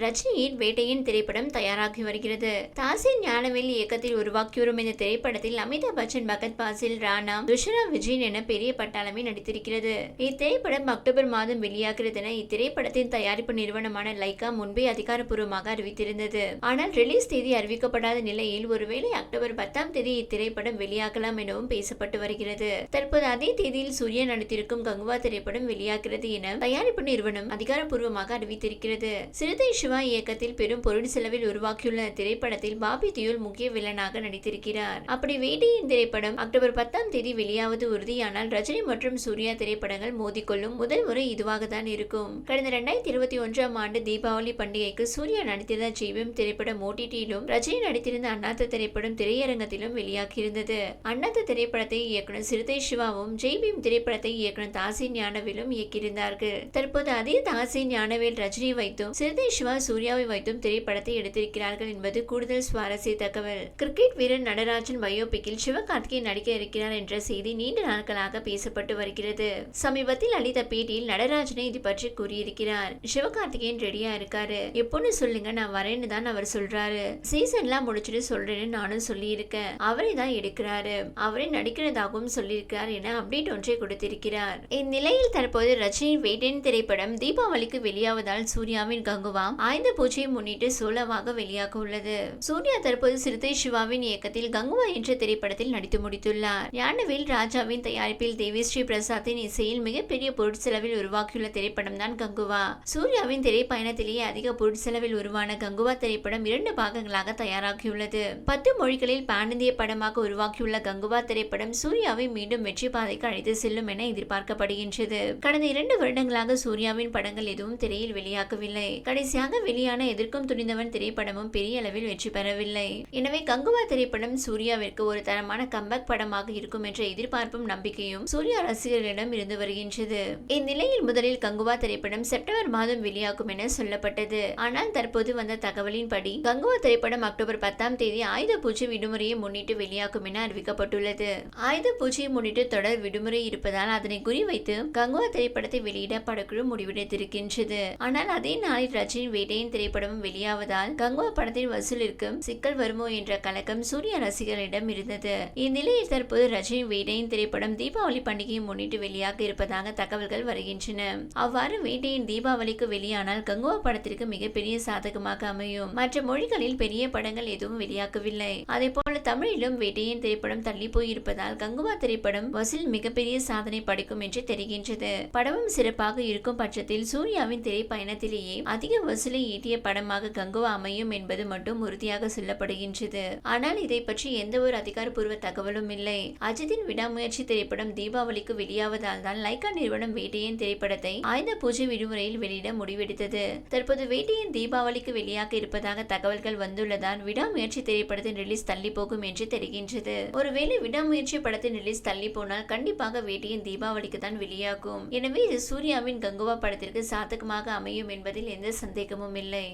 ரஜினியின் வேட்டையின் திரைப்படம் தயாராகி வருகிறது. தாசின் ஞானவேல் இயக்கத்தில் உருவாக்கி வரும் இந்த திரைப்படத்தில் அமிதாப் பச்சன் பகத் பாசில் ராணா துஷரா விஜயன் என பெரிய பட்டாளமே நடித்திருக்கிறது. இத்திரைப்படம் அக்டோபர் மாதம் வெளியாகிறது என இத்திரைப்படத்தின் தயாரிப்பு நிறுவனமான லைகா முன்பே அதிகாரப்பூர்வமாக அறிவித்திருந்தது. ஆனால் ரிலீஸ் தேதி அறிவிக்கப்படாத நிலையில் ஒருவேளை அக்டோபர் பத்தாம் தேதி இத்திரைப்படம் வெளியாகலாம் எனவும் பேசப்பட்டு வருகிறது. தற்போது அதே தேதியில் சூர்யா நடித்திருக்கும் கங்குவா திரைப்படம் வெளியாகிறது என தயாரிப்பு நிறுவனம் அதிகாரப்பூர்வமாக அறிவித்திருக்கிறது. சிறுத்தை இயக்கத்தில் பெரும் பொருள் செலவில் உருவாக்கியுள்ள திரைப்படத்தில் பாபி தியோல் முக்கிய வில்லனாக நடித்திருக்கிறார். அப்படி வேண்டியின் திரைப்படம் அக்டோபர் பத்தாம் தேதி வெளியாவது உறுதியானால் ரஜினி மற்றும் சூர்யா திரைப்படங்கள் மோதிக்கொள்ளும் முதல் முறை இதுவாக தான் இருக்கும். கடந்த இரண்டாயிரத்தி இருபத்தி ஒன்றாம் ஆண்டு தீபாவளி பண்டிகைக்கு சூர்யா நடித்திருந்த ஜீவம் திரைப்படம் ஓடிடியிலும் ரஜினி நடித்திருந்த அண்ணாத்த திரைப்படம் திரையரங்கத்திலும் வெளியாகியிருந்தது. அண்ணாத்த திரைப்படத்தை இயக்குனர் சிறுத்தை சிவாவும் ஜெய்பீம் திரைப்படத்தை இயக்குனர் தாசி ஞானவேலும் இயக்கியிருந்தார்கள். தற்போது அதே தாசி ஞானவேல் ரஜினி வைத்தும் சிறுத்தை சிவா சூர்யாவை வைத்தும் திரைப்படத்தை எடுத்திருக்கிறார்கள் என்பது கூடுதல் சுவாரஸ்ய தகவல் கிரிக்கெட் வீரர் நடராஜன் பயோபிக்கில் சிவகார்த்திகேயன் நடிக்க இருக்கிறார் என்ற செய்தி நீண்ட நாட்களாக பேசப்பட்டு வருகிறது. சமீபத்தில் அளித்த பேட்டியில் நடராஜனை இது பற்றி கூறியிருக்கிறார். சிவகார்த்திகேயன் ரெடியா இருக்காரு. எப்போன்னு சொல்லுங்க நான் வரேன்னு தான் அவர் சொல்றாரு. சீசன்லாம் முடிச்சுட்டு சொல்றேன்னு நானும் சொல்லியிருக்கேன். அவரே தான் எடுக்கிறாரு. அவரே நடிக்கிறதாகவும் சொல்லியிருக்கிறார் என அப்டேட் ஒன்றை கொடுத்திருக்கிறார். இந்நிலையில் தற்போது ரஜினி வேட்டையின் திரைப்படம் தீபாவளிக்கு வெளியாவதால் சூர்யாவின் கங்குவாம் ஆய்ந்த பூஜையை முன்னிட்டு சோலோவாக வெளியாக உள்ளது. சூர்யா தற்போது சிறுத்தை சிவாவின் இயக்கத்தில் கங்குவா என்ற திரைப்படத்தில் நடித்து முடித்துள்ளார். ஞானவேல் ராஜாவின் தயாரிப்பில் தேவிஸ்ரீ பிரசாத்தின் இசையில் மிகப்பெரிய பொருட்செலவில் உருவாக்கியுள்ள திரைப்படம் தான் கங்குவா. சூர்யாவின் திரைப்பயணத்திலேயே அதிக பொருட்செலவில் உருவான கங்குவா திரைப்படம் இரண்டு பாகங்களாக தயாராகியுள்ளது. பத்து மொழிகளில் பாண்டிந்திய படமாக உருவாக்கியுள்ள கங்குவா திரைப்படம் சூர்யாவை மீண்டும் வெற்றி பாதைக்கு அழைத்து செல்லும் என எதிர்பார்க்கப்படுகின்றது. கடந்த இரண்டு வருடங்களாக சூர்யாவின் படங்கள் எதுவும் திரையில் வெளியாகவில்லை. கடைசியாக வெளியான எதிர்க்கும் துணிந்தவன் திரைப்படமும் பெரிய அளவில் வெற்றி பெறவில்லை. எனவே கங்குவா திரைப்படம் சூர்யாவிற்கு ஒரு தரமான கம்பேக் படமாக இருக்கும் என்ற எதிர்பார்ப்பும் நம்பிக்கையும் சூர்யா ரசிகர்களிடம் இருந்து வருகின்றது. இந்நிலையில் முதலில் கங்குவா திரைப்படம் செப்டம்பர் மாதம் வெளியாகும் என சொல்லப்பட்டது. ஆனால் தற்போது வந்த தகவலின்படி கங்குவா திரைப்படம் அக்டோபர் பத்தாம் தேதி ஆயுத பூஜை விடுமுறையை முன்னிட்டு வெளியாகும் என அறிவிக்கப்பட்டுள்ளது. ஆயுத பூஜையை முன்னிட்டு தொடர் விடுமுறை இருப்பதால் அதனை குறிவைத்து கங்குவா திரைப்படத்தை வெளியிட படக்குழு முடிவெடுத்திருக்கின்றது. ஆனால் அதே நாளில் ரஜினி வேட்டையின் திரைப்படமும் வெளியாவதால் கங்குவா படத்தின் வசூலிற்கு சிக்கல் வருமோ என்ற கலக்கம் சூர்யா ரசிகர்களிடம் இருந்தது. இந்நிலையில் தற்போது ரஜினி வேட்டையின் திரைப்படம் தீபாவளி பண்டிகையை முன்னிட்டு வெளியாக இருப்பதாக தகவல்கள் வருகின்றன. அவ்வாறு வேட்டையின் தீபாவளிக்கு வெளியானால் கங்குவா படத்திற்கு மிகப்பெரிய சாதகமாக அமையும். மற்ற மொழிகளில் பெரிய படங்கள் எதுவும் வெளியாகவில்லை. அதே போல தமிழிலும் வேட்டையின் திரைப்படம் தள்ளி போயிருப்பதால் கங்குவா திரைப்படம் வசூல் மிகப்பெரிய சாதனை படைக்கும் என்று தெரிகின்றது. படமும் சிறப்பாக இருக்கும் பட்சத்தில் சூர்யாவின் திரைப்பயணத்திலேயே அதிக வசூல் ஈட்டிய படமாக கங்குவா அமையும் என்பது மட்டும் உறுதியாக சொல்லப்படுகின்றது. ஆனால் இதை பற்றி எந்த ஒரு அதிகாரப்பூர்வ தகவலும் இல்லை. அஜித்தின் விடாமுயற்சி திரைப்படம் தீபாவளிக்கு வெளியாவதால் தான் லைகா நிறுவனம் வேட்டையின் திரைப்படத்தை ஆயுத பூஜை விடுமுறையில் வெளியிட முடிவெடுத்தது. தற்போது வேட்டையின் தீபாவளிக்கு வெளியாக இருப்பதாக தகவல்கள் வந்துள்ளதால் விடாமுயற்சி திரைப்படத்தின் ரிலீஸ் தள்ளி போகும் என்று தெரிகின்றது. ஒருவேளை விடாமுயற்சி படத்தின் ரிலீஸ் தள்ளி போனால் கண்டிப்பாக வேட்டையின் தீபாவளிக்கு தான் வெளியாகும். எனவே இது சூர்யாவின் கங்குவா படத்திற்கு சாதகமாக அமையும் என்பதில் எந்த சந்தேகமும் இல்லை.